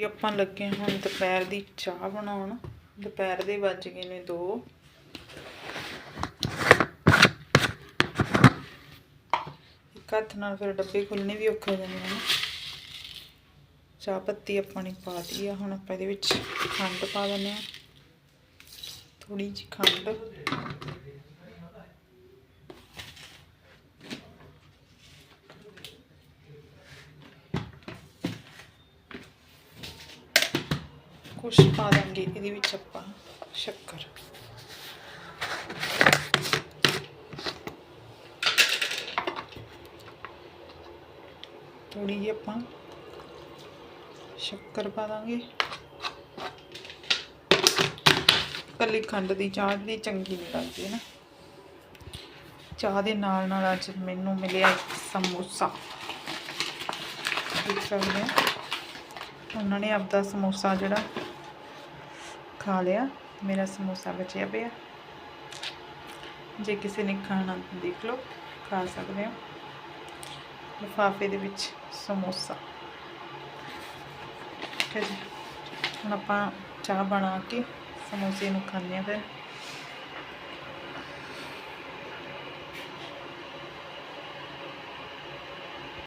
ਜੀ ਆਪਾਂ ਲੱਗੇ ਹੁਣ ਦੁਪਹਿਰ ਦੀ ਚਾਹ ਬਣਾਉਣ। ਦੁਪਹਿਰ ਦੇ ਵੱਜ ਗਏ ਨੇ 2 ਇੱਕ ਹੱਥ ਨਾਲ ਫਿਰ ਡੱਬੇ ਖੁੱਲਣੇ ਵੀ ਔਖੇ ਹੋ ਜਾਂਦੇ ਨੇ। ਚਾਹ ਪੱਤੀ ਆਪਾਂ ਨੇ ਪਾ ਦਿੱਤੀ ਆ, ਹੁਣ ਆਪਾਂ ਇਹਦੇ ਵਿੱਚ ਖੰਡ ਪਾ ਦਿੰਦੇ ਆ ਥੋੜੀ ਜਿਹੀ ਖੰਡ। ਕੁਛ ਪਾ ਦਾਂਗੇ ਇਹਦੇ ਵਿੱਚ ਆਪਾਂ ਸ਼ੱਕਰ। ਥੋੜੀ ਜਿਹੀ ਆਪਾਂ ਸ਼ੱਕਰ ਪਾ ਦਾਂਗੇ। ਕੱਲੀ ਖੰਡ ਦੀ, ਚਾਹ ਦੀ ਚੰਗੀ ਨਹੀਂ ਲੱਗਦੀ ਨਾ ਚਾਹ ਦੇ ਨਾਲ ਨਾਲ ਅੱਜ ਮੈਨੂੰ ਮਿਲਿਆ ਇੱਕ ਸਮੋਸਾ। ਦੇਖ ਸਕਦੇ ਹੋ? ਉਹਨਾਂ ਨੇ ਆਪਦਾ ਸਮੋਸਾ ਜਿਹੜਾ ਖਾ ਲਿਆ, ਮੇਰਾ ਸਮੋਸਾ ਬਚਿਆ ਪਿਆ। ਜੇ ਕਿਸੇ ਨੇ ਖਾਣਾ, ਦੇਖ ਲਓ, ਖਾ ਸਕਦੇ ਹੋ। ਲਿਫਾਫੇ ਦੇ ਵਿੱਚ ਸਮੋਸਾ। ਠੀਕ ਹੈ ਜੀ, ਹੁਣ ਆਪਾਂ ਚਾਹ ਬਣਾ ਕੇ ਸਮੋਸੇ ਨੂੰ ਖਾਂਦੇ ਹਾਂ ਫਿਰ।